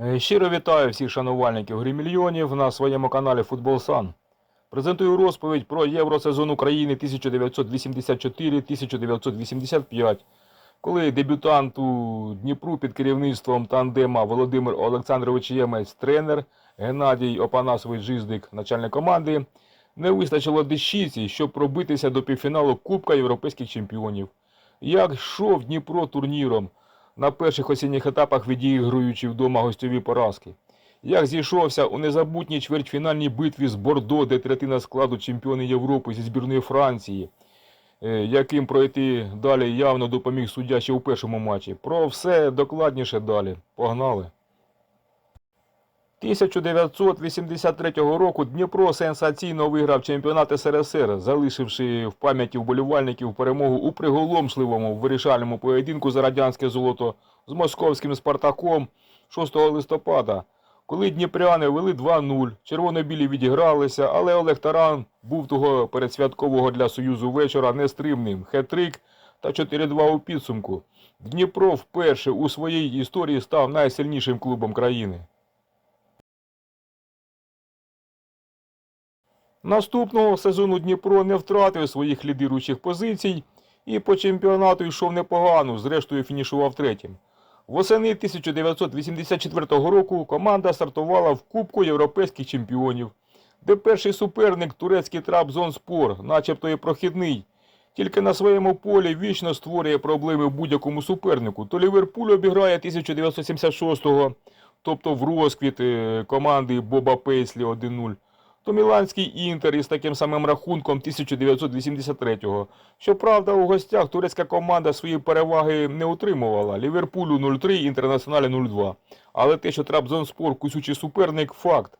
Е, Щиро вітаю всіх шанувальників гри мільйонів на своєму каналі Футбол Сан. Презентую розповідь про Євросезон України 1984-1985, коли дебютанту Дніпру під керівництвом тандема Володимир Олександрович Ємець, тренер, Геннадій Опанасович Жиздик, начальник команди, не вистачило дещиці, щоб пробитися до півфіналу Кубка Європейських чемпіонів. Як йшов Дніпро турніром, на перших осінніх етапах відігруючи вдома гостьові поразки. Як зійшовся у незабутній чвертьфінальній битві з Бордо, де третина складу чемпіони Європи зі збірної Франції, е, яким пройти далі явно допоміг суддя ще у першому матчі. Про все докладніше далі. Погнали. 1983 року Дніпро сенсаційно виграв чемпіонат СРСР, залишивши в пам'яті вболівальників перемогу у приголомшливому вирішальному поєдинку за радянське золото з московським Спартаком 6 листопада, коли дніпряни вели 2-0. Червоно-білі відігралися, але Олег Таран був того передсвяткового для Союзу вечора нестримним. Хетрик та 4-2 у підсумку. Дніпро вперше у своїй історії став найсильнішим клубом країни. Наступного сезону Дніпро не втратив своїх лідируючих позицій і по чемпіонату йшов непогано, зрештою фінішував третім. Восени 1984 року команда стартувала в Кубку європейських чемпіонів, де перший суперник турецький Трабзонспор, начебто і прохідний, тільки на своєму полі вічно створює проблеми будь-якому супернику. То Ліверпуль обіграє 1976-го, тобто в розквіт е, команди Боба Пейслі 1-0 то Міланський Інтер із таким самим рахунком 1983-го. Щоправда, у гостях турецька команда свої переваги не утримувала. Ліверпулю 0-3, Інтернаціоналі 0-2. Але те, що Трабзонспор кусючий суперник, факт.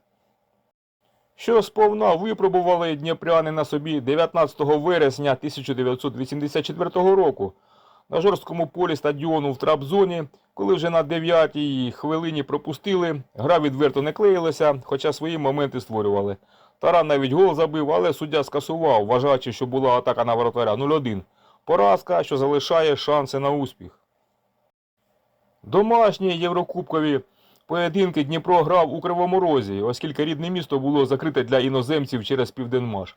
Що сповна випробували дніпряни на собі 19 вересня 1984 року на жорсткому полі стадіону в Трабзоні, коли вже на 9-й хвилині пропустили, гра відверто не клеїлася, хоча свої моменти створювали. Таран навіть гол забив, але суддя скасував, вважаючи, що була атака на воротаря 0-1. Поразка, що залишає шанси на успіх. Домашні єврокубкові поєдинки Дніпро грав у Кривому Розі, оскільки рідне місто було закрите для іноземців через Південмаш.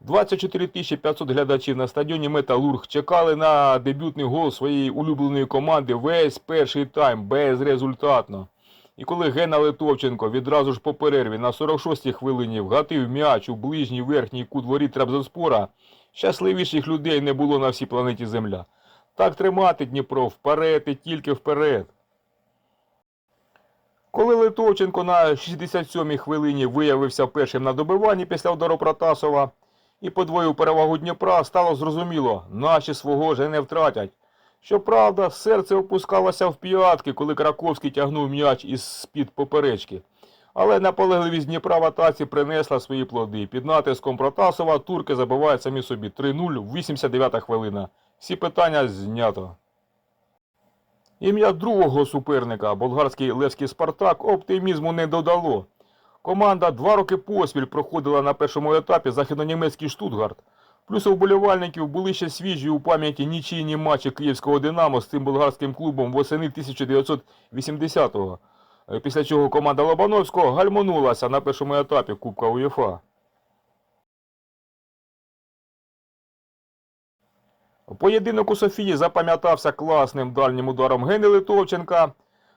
24 500 глядачів на стадіоні Металург чекали на дебютний гол своєї улюбленої команди весь перший тайм безрезультатно. І коли Гена Литовченко відразу ж по перерві на 46-й хвилині вгатив м'яч у ближній верхній кут воріт Трабзонспора, щасливіших людей не було на всій планеті Земля. Так тримати Дніпро вперед і тільки вперед. Коли Литовченко на 67-й хвилині виявився першим на добиванні після удару Протасова і подвоїв перевагу Дніпра, стало зрозуміло, наші свого вже не втратять. Щоправда, серце опускалося в п'ятки, коли Краковський тягнув м'яч із-під поперечки. Але наполегливість Дніпра в атаці принесла свої плоди. Під натиском Протасова турки забивають самі собі 3-0, 89-та хвилина. Всі питання знято. Ім'я другого суперника, болгарський Левський Спартак, оптимізму не додало. Команда два роки поспіль проходила на першому етапі західнонімецький Штутгарт. Плюс у вболівальників були ще свіжі у пам'яті нічийні матчі київського Динамо з цим болгарським клубом восени 1980-го. Е, Після чого команда Лобановського гальмонулася на першому етапі Кубка УЄФА. Поєдинок у Софії запам'ятався класним дальнім ударом Гени Литовченка,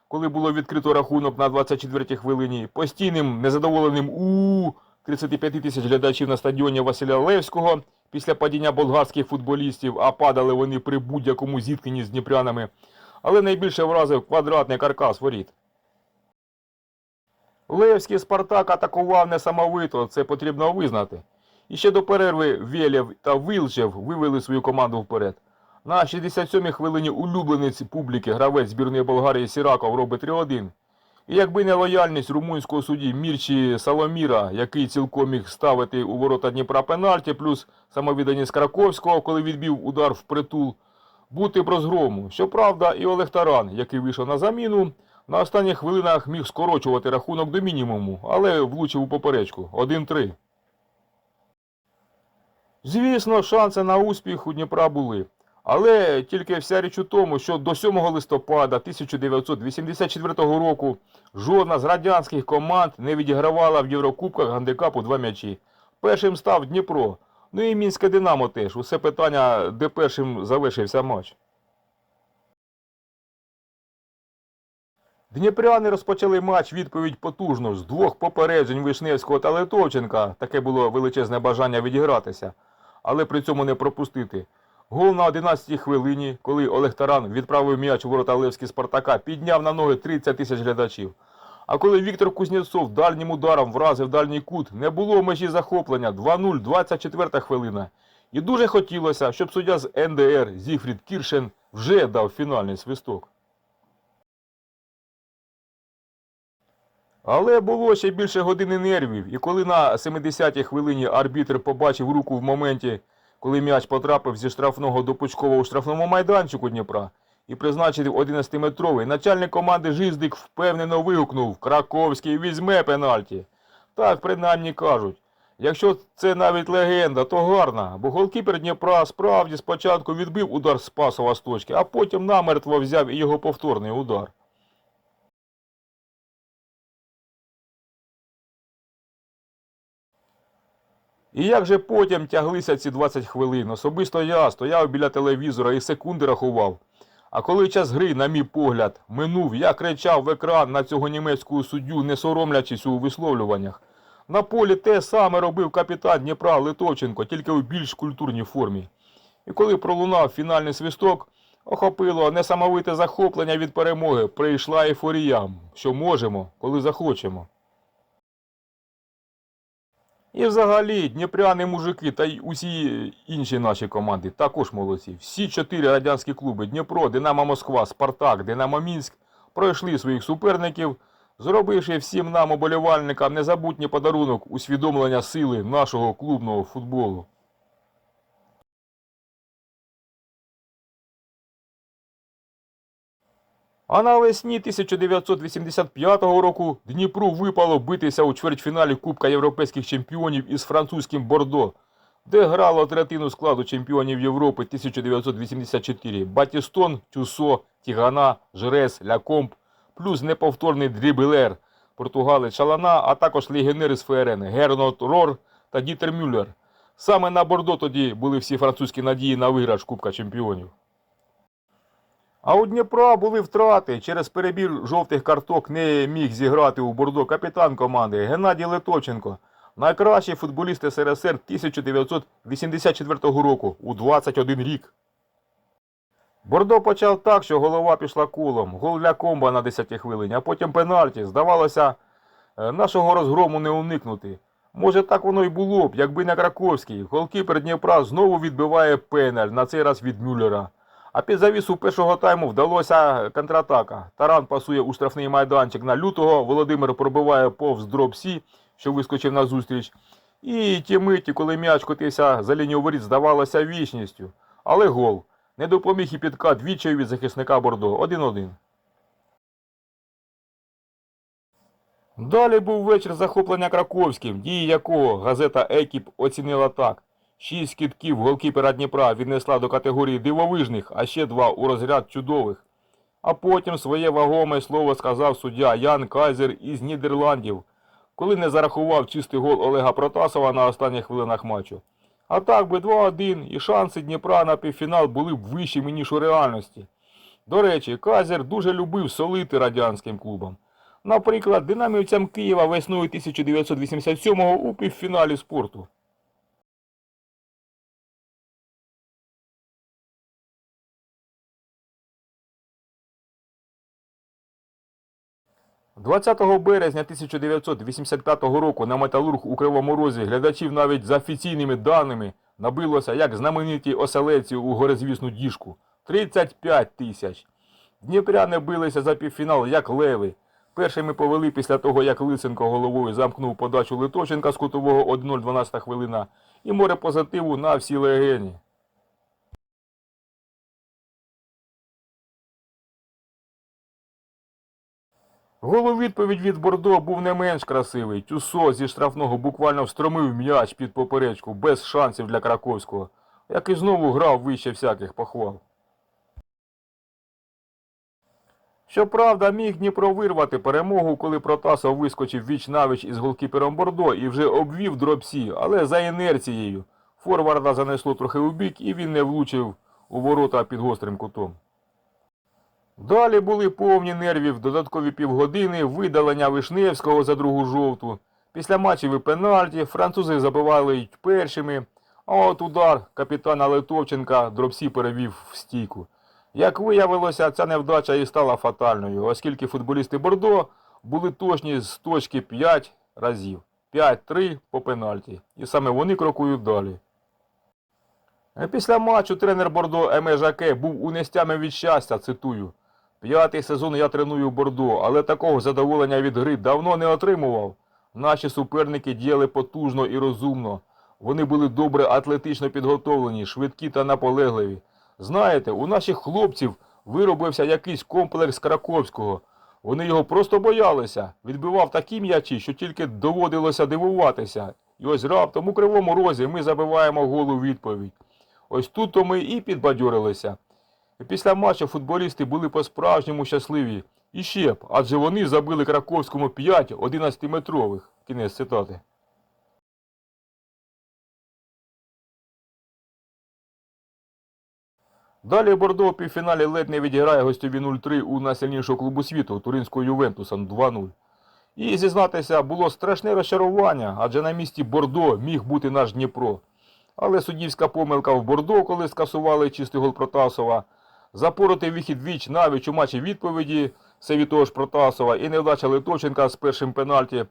коли було відкрито рахунок на 24-й хвилині, постійним незадоволеним у 35 тисяч глядачів на стадіоні Василя Левського після падіння болгарських футболістів, а падали вони при будь-якому зіткненні з дніпрянами, але найбільше вразив квадратний каркас воріт. Левський Спартак атакував несамовито, це потрібно визнати. І ще до перерви Велєв та Вилчев вивели свою команду вперед. На 67-й хвилині улюбленець публіки гравець збірної Болгарії Сіраков робить 3-1. І якби не лояльність румунського судді Мірчі Саломіра, який цілком міг ставити у ворота Дніпра пенальті, плюс самовідданість Краковського, коли відбив удар в притул, бути б розгрому. Щоправда, і Олег Таран, який вийшов на заміну, на останніх хвилинах міг скорочувати рахунок до мінімуму, але влучив у поперечку 1-3. Звісно, шанси на успіх у Дніпра були. Але тільки вся річ у тому, що до 7 листопада 1984 року жодна з радянських команд не відігравала в Єврокубках гандикапу два м'ячі. Першим став Дніпро. Ну і Мінське Динамо теж. Усе питання, де першим завершився матч. Дніпряни розпочали матч відповідь потужно з двох попереджень Вишневського та Литовченка. Таке було величезне бажання відігратися, але при цьому не пропустити. Гол на 11-й хвилині, коли Олег Таран відправив м'яч у ворота Левські Спартака, підняв на ноги 30 тисяч глядачів. А коли Віктор Кузнєцов дальнім ударом вразив дальній кут, не було межі захоплення 2-0, 24 хвилина. І дуже хотілося, щоб суддя з НДР Зігфрід Кіршен вже дав фінальний свисток. Але було ще більше години нервів, і коли на 70-й хвилині арбітр побачив руку в моменті, коли м'яч потрапив зі штрафного до Пучкова у штрафному майданчику Дніпра, і призначив 11-метровий, начальник команди Жиздик впевнено вигукнув «Краковський візьме пенальті». Так принаймні кажуть. Якщо це навіть легенда, то гарна, бо голкіпер Дніпра справді спочатку відбив удар з пасова з точки, а потім намертво взяв і його повторний удар. І як же потім тяглися ці 20 хвилин? Особисто я стояв біля телевізора і секунди рахував. А коли час гри, на мій погляд, минув, я кричав в екран на цього німецького суддю, не соромлячись у висловлюваннях. На полі те саме робив капітан Дніпра Литовченко, тільки у більш культурній формі. І коли пролунав фінальний свисток, охопило несамовите захоплення від перемоги, прийшла ейфорія, що можемо, коли захочемо. І взагалі дніпряни мужики та й усі інші наші команди також молодці. Всі чотири радянські клуби Дніпро, Динамо Москва, Спартак, Динамо Мінськ пройшли своїх суперників, зробивши всім нам, оболівальникам, незабутній подарунок усвідомлення сили нашого клубного футболу. А навесні 1985 року Дніпру випало битися у чвертьфіналі Кубка європейських чемпіонів із французьким Бордо, де грало третину складу чемпіонів Європи 1984 Батістон, Тюсо, Тігана, Жрес, Лякомп, плюс неповторний дрібелер Португалець Шалана, а також легіонери з ФРН Гернот Рор та Дітер Мюллер. Саме на Бордо тоді були всі французькі надії на виграш Кубка чемпіонів. А у Дніпра були втрати. Через перебір жовтих карток не міг зіграти у Бордо капітан команди Геннадій Литовченко, найкращий футболіст СРСР 1984 року у 21 рік. Бордо почав так, що голова пішла кулом, гол для комба на 10 хвилині, а потім пенальті. Здавалося, е, нашого розгрому не уникнути. Може так воно й було б, якби не Краковський. Голкіпер Дніпра знову відбиває пеналь, на цей раз від Мюллера. А під завісу першого тайму вдалося контратака. Таран пасує у штрафний майданчик на лютого. Володимир пробиває повз дроб Сі, що вискочив на зустріч. І ті миті, коли м'яч котився за лінію воріт, здавалося вічністю. Але гол. Не допоміг і підкат двічі від захисника Бордо. 1-1. Далі був вечір захоплення Краковським, дії якого газета Екіп оцінила так. Шість китків голкіпера Дніпра віднесла до категорії дивовижних, а ще два у розряд чудових. А потім своє вагоме слово сказав суддя Ян Кайзер із Нідерландів, коли не зарахував чистий гол Олега Протасова на останніх хвилинах матчу. А так би 2-1 і шанси Дніпра на півфінал були б вищими, ніж у реальності. До речі, Кайзер дуже любив солити радянським клубам. Наприклад, динамівцям Києва весною 1987-го у півфіналі спорту. 20 березня 1985 року на Металург у Кривому Розі глядачів навіть за офіційними даними набилося як знамениті оселеці у горизвісну діжку. 35 тисяч. Дніпряни билися за півфінал як леви. Першими повели після того, як Лисенко головою замкнув подачу Литовченка з кутового 1-0 12 хвилина. І море позитиву на всі легені. Гол у відповідь від Бордо був не менш красивий. Тюсо зі штрафного буквально встромив м'яч під поперечку, без шансів для Краковського. який знову грав вище всяких похвал. Щоправда, міг Дніпро вирвати перемогу, коли Протасов вискочив віч навіч із голкіпером Бордо і вже обвів дробсі, але за інерцією. Форварда занесло трохи у бік і він не влучив у ворота під гострим кутом. Далі були повні нервів, додаткові півгодини, видалення Вишневського за другу жовту. Після матчів і пенальті французи забивали й першими, а от удар капітана Литовченка дробсі перевів в стійку. Як виявилося, ця невдача і стала фатальною, оскільки футболісти Бордо були точні з точки 5 разів. 5-3 по пенальті. І саме вони крокують далі. Після матчу тренер Бордо Еме Жаке був унестями від щастя, цитую. П'ятий сезон я треную Бордо, але такого задоволення від гри давно не отримував. Наші суперники діяли потужно і розумно. Вони були добре атлетично підготовлені, швидкі та наполегливі. Знаєте, у наших хлопців виробився якийсь комплекс Краковського. Вони його просто боялися. Відбивав такі м'ячі, що тільки доводилося дивуватися. І ось раптом у кривому розі ми забиваємо голу відповідь. Ось тут то ми і підбадьорилися. Після матчу футболісти були по-справжньому щасливі. І ще б, адже вони забили Краковському 5 11-метрових. Кінець цитати. Далі Бордо в півфіналі ледь не відіграє гостьові 0-3 у найсильнішого клубу світу туринського Ювентуса 2-0. І зізнатися, було страшне розчарування, адже на місці Бордо міг бути наш Дніпро. Але суддівська помилка в Бордо, коли скасували чистий гол Протасова, запоротий вихід віч навіч у матчі відповіді все від ж Протасова і невдача Литовченка з першим пенальті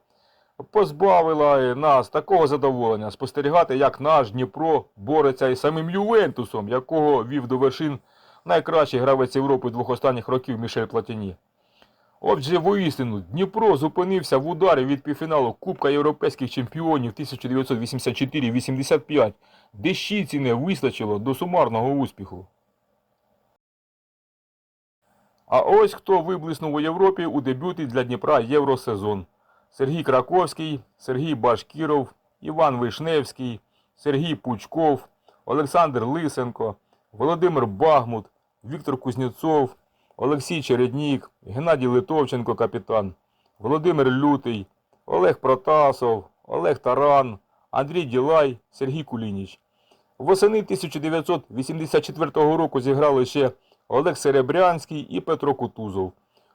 позбавила нас такого задоволення спостерігати, як наш Дніпро бореться із самим Ювентусом, якого вів до вершин найкращий гравець Європи двох останніх років Мішель Платіні. Отже, воістину, Дніпро зупинився в ударі від півфіналу Кубка Європейських чемпіонів 1984-85, де щіці не вистачило до сумарного успіху. А ось хто виблиснув у Європі у дебюті для Дніпра Євросезон. Сергій Краковський, Сергій Башкіров, Іван Вишневський, Сергій Пучков, Олександр Лисенко, Володимир Багмут, Віктор Кузнєцов, Олексій Череднік, Геннадій Литовченко, капітан, Володимир Лютий, Олег Протасов, Олег Таран, Андрій Ділай, Сергій Кулініч. Восени 1984 року зіграли ще Олег Серебрянський і Петро Кутузов.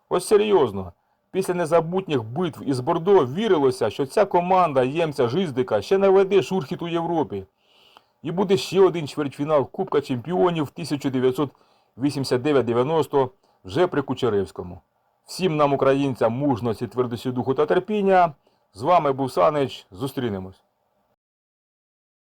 Ось серйозно. Після незабутніх битв із Бордо вірилося, що ця команда ємця Жиздика ще наведе шурхіт у Європі. І буде ще один чвертьфінал Кубка Чемпіонів 1989-90 вже при Кучеревському. Всім нам, українцям, мужності, твердості духу та терпіння. З вами був Санич. Зустрінемось.